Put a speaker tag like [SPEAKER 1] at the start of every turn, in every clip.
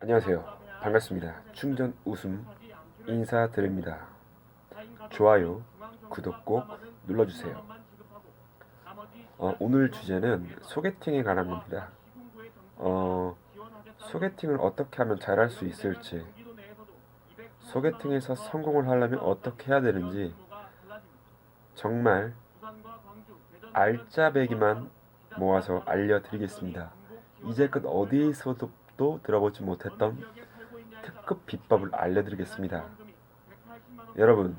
[SPEAKER 1] 안녕하세요. 반갑습니다. 충전 웃음 인사드립니다. 좋아요, 구독 꼭 눌러주세요. 어, 오늘 주제는 소개팅에 관한 겁니다. 어, 소개팅을 어떻게 하면 잘할 수 있을지, 소개팅에서 성공을 하려면 어떻게 해야 되는지, 정말 알짜배기만 모아서 알려드리겠습니다. 이제껏 어디에서도 또 들어보지 못했던 특급 비법을 알려드리겠습니다. 여러분,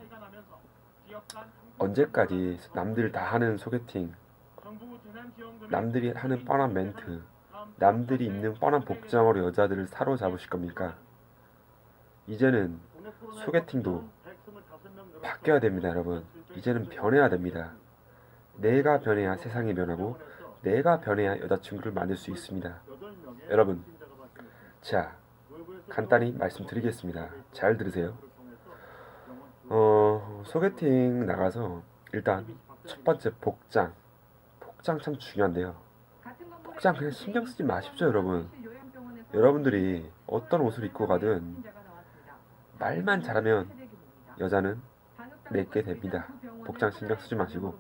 [SPEAKER 1] 언제까지 남들 다 하는 소개팅, 남들이 하는 뻔한 멘트, 남들이 입는 뻔한 복장으로 여자들을 사로잡으실 겁니까? 이제는 소개팅도 바뀌어야 됩니다, 여러분. 이제는 변해야 됩니다. 내가 변해야 세상이 변하고, 내가 변해야 여자친구를 만들 수 있습니다. 여러분, 자, 간단히 말씀드리겠습니다. 잘 들으세요. 어, 소개팅 나가서 일단 첫 번째 복장. 복장 참 중요한데요. 복장 그냥 신경 쓰지 마십시오, 여러분. 여러분들이 어떤 옷을 입고 가든 말만 잘하면 여자는 내게 됩니다. 복장 신경 쓰지 마시고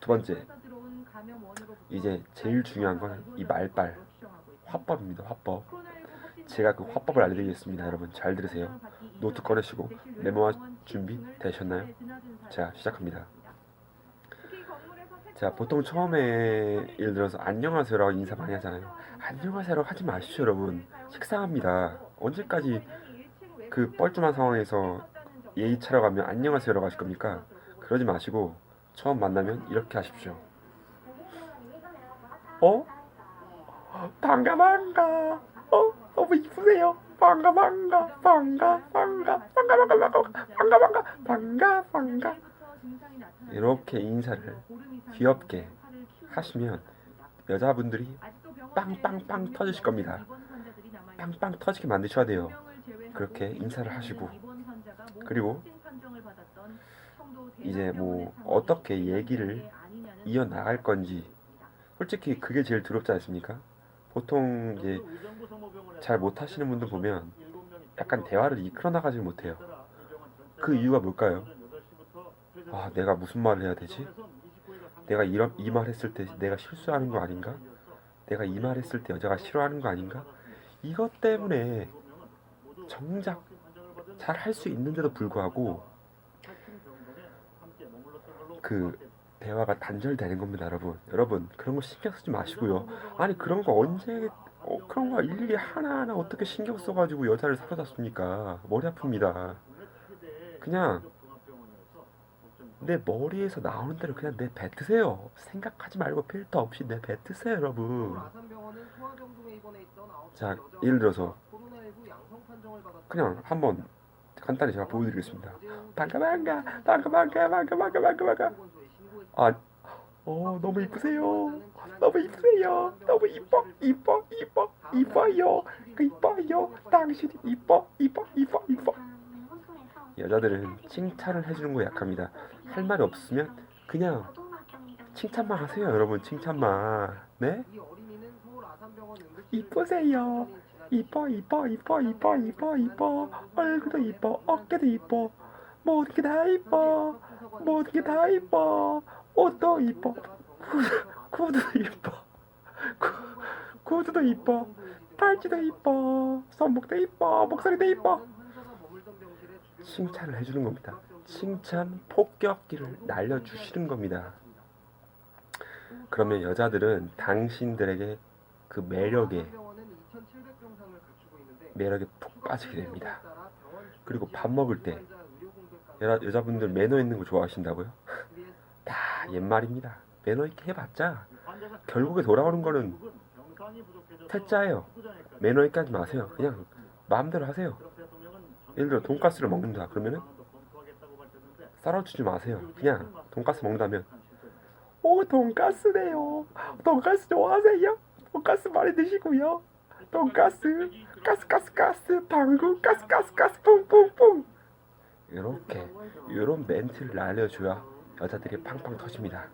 [SPEAKER 1] 두 번째 이제 제일 중요한 건 이 말빨 화법입니다. 화법. 제가 그 화법을 알려드리겠습니다. 여러분 잘 들으세요. 노트 꺼내시고 메모할 준비 되셨나요? 자 시작합니다. 자 보통 처음에 예를 들어서 안녕하세요라고 인사 많이 하잖아요. 안녕하세요라고 하지 마십시오 여러분. 식상합니다. 언제까지 그 뻘쭘한 상황에서 예의 차려 가면 안녕하세요라고 하실 겁니까? 그러지 마시고 처음 만나면 이렇게 하십시오. 어? 반가 반가. 어? 너무 이쁘세요. 반가 반가 반가 반가 반가 반가 반가 반가 반가 반가 반가 이렇게 인사를 귀엽게 하시면 여자분들이 빵빵빵 터지실 겁니다. 빵빵 터지게 만드셔야 돼요. 그렇게 인사를 하시고 그리고 이제 뭐 어떻게 얘기를 이어 나갈 건지 솔직히 그게 제일 두렵지 않습니까? 보통 이제 잘 못하시는 분들 보면 약간 대화를 이끌어 나가지 못해요. 그 이유가 뭘까요? 아, 내가 무슨 말을 해야 되지? 내가 이런 이 말 했을 때 내가 실수하는 거 아닌가? 내가 이 말 했을 때 여자가 싫어하는 거 아닌가? 이것 때문에 정작 잘 할 수 있는데도 불구하고 그 대화가 단절되는 겁니다, 여러분. 여러분 그런 거 신경 쓰지 마시고요. 아니 그런 거 언제 어, 그런 거 일일이 하나하나 어떻게 신경 써가지고 여자를 사로잡습니까? 머리 아픕니다. 그냥 내 머리에서 나오는 대로 그냥 내 뱉으세요. 생각하지 말고 필터 없이 내 뱉으세요, 여러분. 자, 예를 들어서 그냥 한번 간단히 제가 보여드리겠습니다. 반가 반가 반가 반가 반가 반가 반가 반가 아, 어 너무 이쁘세요. 너무 이쁘세요. 너무 이뻐 이뻐 이뻐 이뻐요. 그 이뻐요. 당신이 이뻐 이뻐 이뻐 이뻐. 여자들은 칭찬을 해주는 거 약합니다. 할 말이 없으면 그냥 칭찬만 하세요, 여러분. 칭찬만. 네? 이쁘세요. 이뻐 이뻐 이뻐 이뻐 이뻐 이뻐 얼굴도 이뻐 어깨도 이뻐 모든 게 다 이뻐 모든 게 다 이뻐 옷도 이뻐. 구두, 구두도 이뻐. 구, 구두도 이뻐. 팔찌도 이뻐. 손목도 이뻐. 목소리도 이뻐. 칭찬을 해주는 겁니다. 칭찬 폭격기를 날려주시는 겁니다. 그러면 여자들은 당신들에게 그 매력에 매력에 푹 빠지게 됩니다. 그리고 밥 먹을 때 여자, 여자분들 매너 있는 거 좋아하신다고요? 다 옛말입니다. 매너 있게 해봤자 결국에 돌아오는 거는 태짜예요. 매너 있게 하지 마세요. 그냥 마음대로 하세요. 예를 들어 돈가스를 먹는다 그러면은 썰어주지 마세요. 그냥 돈가스 먹는다면 오 돈가스네요. 돈가스 좋아하세요? 돈가스 많이 드시고요. 돈가스 가스 가스 가스 방구 가스 가스 가스 뿡뿡뿡 이렇게 이런 멘트를 날려줘야 여자들이 팡팡 터집니다.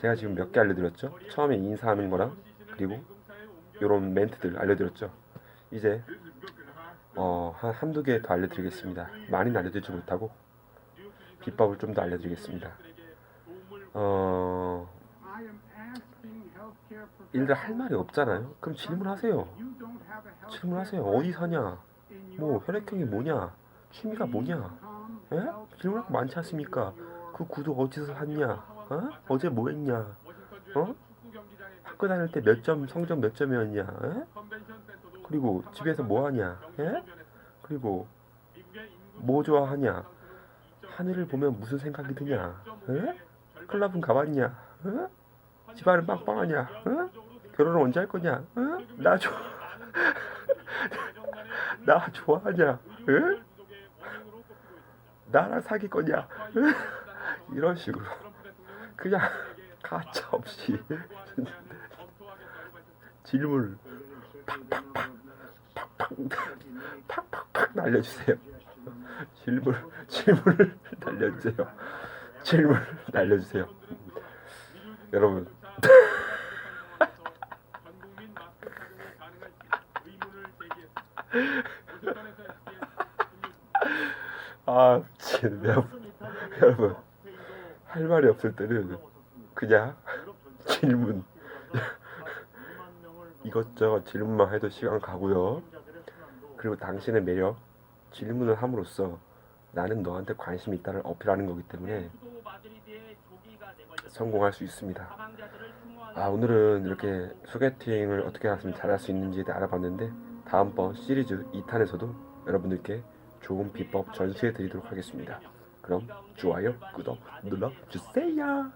[SPEAKER 1] 제가 지금 몇 개 알려드렸죠? 처음에 인사하는 거랑 그리고 이런 멘트들 알려드렸죠? 이제 어, 한 한두 개 더 알려드리겠습니다. 많이는 알려드리지 못하고 비법을 좀 더 알려드리겠습니다. 어, 일들 할 말이 없잖아요. 그럼 질문하세요. 질문하세요. 어디 사냐? 뭐 혈액형이 뭐냐? 취미가 뭐냐? 예? 질문할 거 많지 않습니까? 그 구두 어디서 샀냐? 어? 어제 뭐 했냐? 어? 학교 다닐 때 몇 점, 성적 몇 점이었냐? 예? 그리고 집에서 뭐 하냐? 예? 그리고 뭐 좋아하냐? 하늘을 보면 무슨 생각이 드냐? 예? 클럽은 가봤냐? 어? 집안은 빵빵하냐? 어? 결혼을 언제 할 거냐? 어? 나 좋아 나 좋아하냐? 예? 나랑 사귈 거냐? 예? 이런 식으로 그냥 가차 없이 질문을 팍팍팍 팍팍 팍팍팍 날려주세요. 질문 질문을 날려주세요. 질문을 날려주세요. 여러분 아 미치겠네 여러분 할 말이 없을 때는 그냥 질문 이것저것 질문만 해도 시간 가고요. 그리고 당신의 매력 질문을 함으로써 나는 너한테 관심 있다를 어필하는 거기 때문에 성공할 수 있습니다. 아 오늘은 이렇게 소개팅을 어떻게 하면 잘할 수 있는지에 대해 알아봤는데 다음번 시리즈 2탄에서도 여러분들께 좋은 비법 전수해 드리도록 하겠습니다. 그럼 좋아요, 구독 눌러주세요.